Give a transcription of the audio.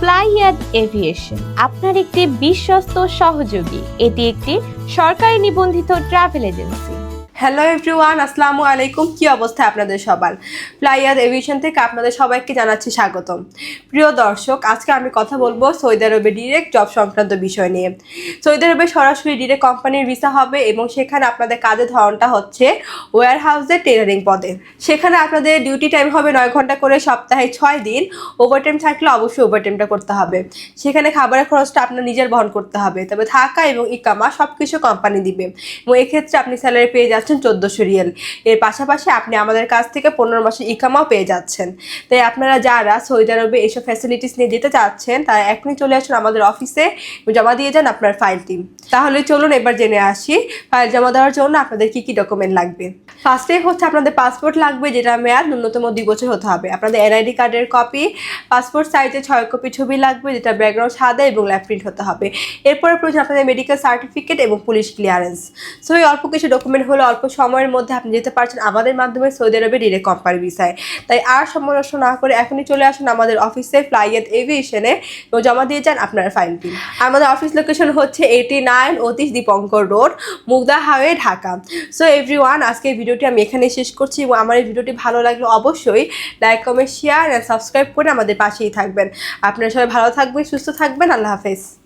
ফ্লাইয়াদ aviation আপনার একটি বিশ্বস্ত সহযোগী। এটি একটি সরকারি নিবন্ধিত ট্রাভেল এজেন্সি। হ্যালো এভরিওয়ান আসসালামু আলাইকুম। কি অবস্থা আপনাদের সবার? ফ্লাইয়াদ এভিয়েশন থেকে আপনাদের সবাইকে জানাচ্ছি স্বাগতম। প্রিয় দর্শক, আজকে আমি কথা বলব সৌদি আরবে ডিরেক্ট জব সংক্রান্ত বিষয় নিয়ে। সৌদি আরবে সরাসরি ডিরেক্ট কোম্পানির ভিসা হবে এবং সেখানে আপনাদের কাজের ধরনটা হচ্ছে ওয়ার হাউসে টেলারিং পদে। সেখানে আপনাদের ডিউটি টাইম হবে নয় ঘণ্টা করে সপ্তাহে ছয় দিন। ওভারটাইম থাকলে অবশ্যই ওভারটাইমটা করতে হবে। সেখানে খাবারের খরচটা আপনার নিজের বহন করতে হবে। তবে থাকা এবং ইকামা সব কিছু কোম্পানি দিবে। এবং এক্ষেত্রে আপনি স্যালারি পেয়ে যাচ্ছেন চোদ্দোশো রিয়েল। এর পাশাপাশি আপনি আমাদের কাছ থেকে পনেরো মাসের ইকামাও পেয়ে যাচ্ছেন। তাই আপনারা যারা সৌদি আরবে এইসব ফ্যাসিলিটিস নিয়ে যেতে চাচ্ছেন, তারা এখনই চলে আসুন আমাদের অফিসে জমা দিয়ে যান আপনার ফাইলটি তাহলে চলুন এবার জেনে আসি ফাইল জমা দেওয়ার জন্য আপনাদের কি কি ডকুমেন্ট লাগবে। ফার্স্টে হচ্ছে আপনাদের পাসপোর্ট লাগবে, যেটা মেয়াদ ন্যূনতম দুই বছর হতে হবে। আপনাদের এনআইডি কার্ডের কপি পাসপোর্ট সাইজে ছয় কপি ছবি লাগবে, যেটা ব্যাকগ্রাউন্ড সাদা এবং ল্যাপ প্রিন্ট হতে হবে। এরপরে প্রয়োজন আপনাদের মেডিকেল সার্টিফিকেট এবং পুলিশ ক্লিয়ারেন্স সো এই অল্প কিছু ডকুমেন্ট হলে অল্প সময়ের মধ্যে আপনি যেতে পারছেন আমাদের মাধ্যমে সৌদি আরবে ডিরেক্ট কোম্পানি ভিসায় তাই আর নষ্ট না করে এখনই চলে আসুন আমাদের অফিসে ফ্লাইয়েদ এভিয়েশনে জমা দিয়ে যান আপনার ফাইলটি আমাদের অফিস লোকেশন হচ্ছে eighty nine Atish Dipankar road Mugda away Dhaka so everyone আজকে ভিডিওটি আমি এখানে শেষ করছি এবং আমার এই ভিডিওটি ভালো লাগলে অবশ্যই like comment share and subscribe করে আমাদের পাশেই থাকবেন। আপনারা সবাই ভালো থাকবেন, সুস্থ থাকবেন। আল্লাহ হাফেজ।